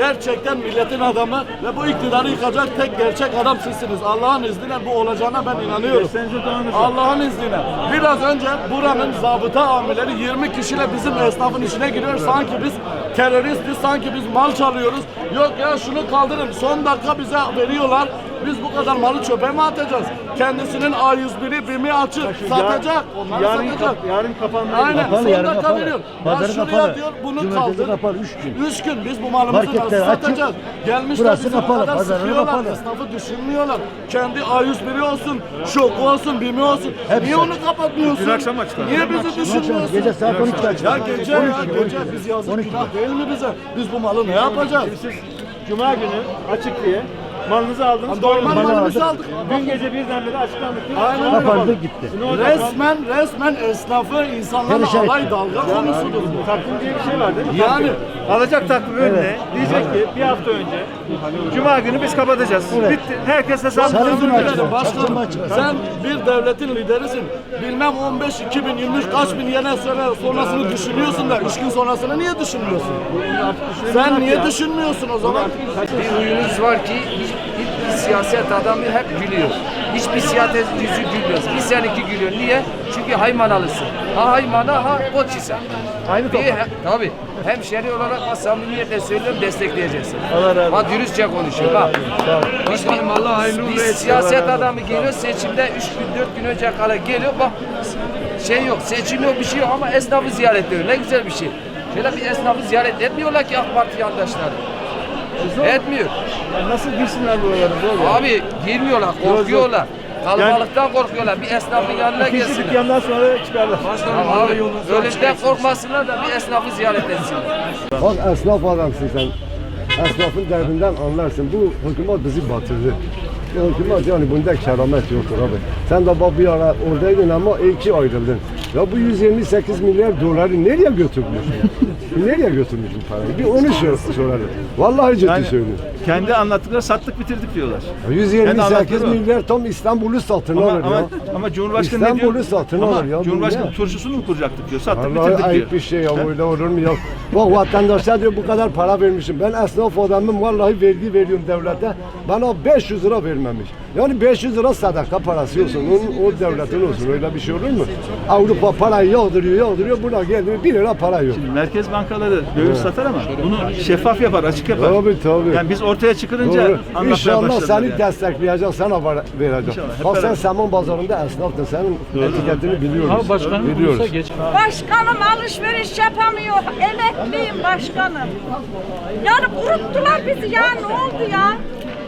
Gerçekten milletin adamı ve bu iktidarı yıkacak tek gerçek adam sizsiniz. Allah'ın izniyle bu olacağına ben inanıyorum. Allah'ın izniyle. Biraz önce buranın zabıta amirleri 20 kişiyle bizim esnafın içine giriyor. Sanki biz teröristiz, sanki biz mal çalıyoruz. Yok ya şunu kaldırın. Son dakika bize veriyorlar. Biz bu kadar malı çöpe mi atacağız? Kendisinin A101'i, BİM'i açıp satacak. Onları yarın, satacak. kap- yarın kapanmayı Aynen. Kapalı, yarın dakika kapalı. Ya Pazarı şuraya kapalı. diyor bunu Cumartesi kaldır. kapalı, üç gün. Üç gün biz bu malımızı nasıl Marketler açık. satacağız? Gelmişler Burası bizi bu kapalı, kadar pazarı sıkıyorlar. kapalı. Esnafı düşünmüyorlar. Kendi A101'i olsun, şoku olsun, BİM'i olsun. Niye onu kapatmıyorsun? Dün akşam açtılar. Niye bizi düşünmüyorsun? Gece saat 12'de açık. Ya gece ya gece biz yazık 12. günah değil mi bize? Biz bu malı ne yapacağız? Siz Cuma günü açık diye malınızı aldınız. Normal koydunuz. Malı malımızı aldık. aldık. Dün gece birdenbire açıklandı. Aynen Cuma öyle. Kapandı gitti. Ne olacak? Resmen resmen esnafı insanlarla Perişan alay etti. dalga konusudur bu. Takvim diye bir şey var değil mi? Yani. Takvim. Alacak takvim önüne. Diyecek ki bir hafta önce Cuma günü biz kapatacağız. Evet. Bitti. Herkes hesabını Sarı verir. açacak. Başkanım sen bir devletin liderisin. Bilmem 15, 2023 kaç bin yene sene sonrasını düşünüyorsun da üç gün sonrasını niye düşünmüyorsun? Sen niye düşünmüyorsun o zaman? bir huyunuz var ki hiç, siyaset adamı hep gülüyor. Hiçbir siyaset yüzü gülmüyor. Bir seninki gülüyor. Niye? Çünkü haymanalısın. Ha haymana ha koçisa. Aynı Bir, toprak. he, tabii. Hemşeri olarak bak samimiyetle söylüyorum destekleyeceksin. Allah razı olsun. Bak dürüstçe konuşuyor bak. Biz, Allah hayırlı Biz siyaset adamı geliyor seçimde 3 gün 4 gün önce kala geliyor bak şey yok seçim yok bir şey yok ama esnafı ziyaret ediyor. Ne güzel bir şey. Şöyle bir esnafı ziyaret etmiyorlar ki AK Parti yandaşları. Etmiyor. Ya Nasıl girsinler buralara? Böyle. Abi girmiyorlar, korkuyorlar. Kalabalıktan korkuyorlar. Bir esnafın yanına İkinci gelsinler. dükkandan sonra çıkarlar. Abi, ölümden korkmasınlar da bir esnafı ziyaret etsinler. Bak esnaf adamsın sen. Esnafın derdinden anlarsın. Bu hükümet bizi batırdı. Hükümet yani bunda keramet yoktur abi. Sen de bak bir ara oradaydın ama iki ayrıldın. Ya bu 128 milyar doları nereye götürmüşsün? nereye götürmüşsün parayı? Bir onu sor- soralım. Vallahi ciddi Yani söylüyorum. kendi anlattıkları sattık bitirdik diyorlar. Ya 128 anlattığı o. milyar tam İstanbul'u satın Ama, alır ama, ya. ama Cumhurbaşkanı ne diyor? İstanbul'u satın Ama alır ya, bu Cumhurbaşkanı ne? turşusunu mu kuracaktık diyor. Sattık Vallahi bitirdik diyor. ayıp bir şey ya öyle olur mu ya? Bak vatandaşlar diyor bu kadar para vermişim. Ben esnaf adamım vallahi vergi veriyorum devlete. Bana 500 lira vermemiş. Yani 500 lira sadaka parası olsun. Onun, o devletin olsun. Öyle bir şey olur mu? Avrupa parayı yağdırıyor yağdırıyor. Buna geldi 1 lira para yok. Merkez bankaları döviz satar ama bunu şeffaf yapar, açık yapar. Tabii tabii. Yani biz ortaya çıkınca Doğru. anlatmaya İnşallah seni yani. destekleyeceğim, sana vereceğim. İnşallah, Bak sen. Saman Pazarı'nda esnaftın, senin etiketini biliyoruz. biliyoruz. Başkanım alışveriş yapamıyor. Emekliyim başkanım. Yani kuruttular bizi ya ne oldu ya?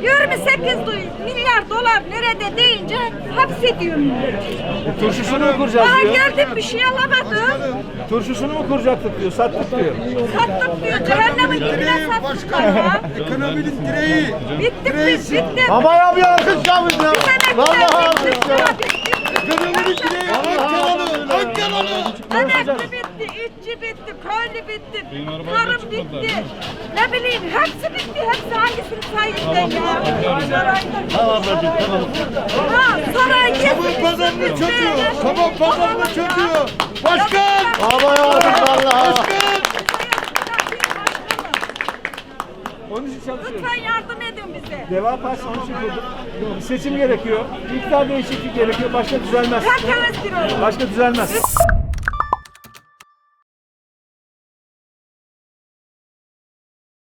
28 du- milyar dolar nerede deyince hapsediyorum. Turşusunu mu kuracağız Daha diyor. geldim bir şey alamadım. Turşusunu mu kuracaktık diyor, sattık diyor. Sattık diyor. Cehennemin dibine sattılar ya. Ekonominin direği. Bittik biz bittik. Ama ya bir alkış yalnız ya. Biz emekliler Vallahi bittik ya, bittik. Ankaralı. Emekli bitti, işçi bitti, köylü bitti, tarım bitti. Ne bileyim hepsi bitti. Hepsi hangisini sayayım ben ya? Tamam tamam. Ha saray gezmiş, pazarını çöküyor. Sabah pazarını çöküyor. Başkan. Ama ya vallahi. Başkan. Onun için çalışıyoruz. Lütfen yardım edin bize. Deva Partisi onun için kurduk. Bir seçim gerekiyor. İktidar değişikliği gerekiyor. Başka düzelmez. Herkes istiyor. Başka düzelmez.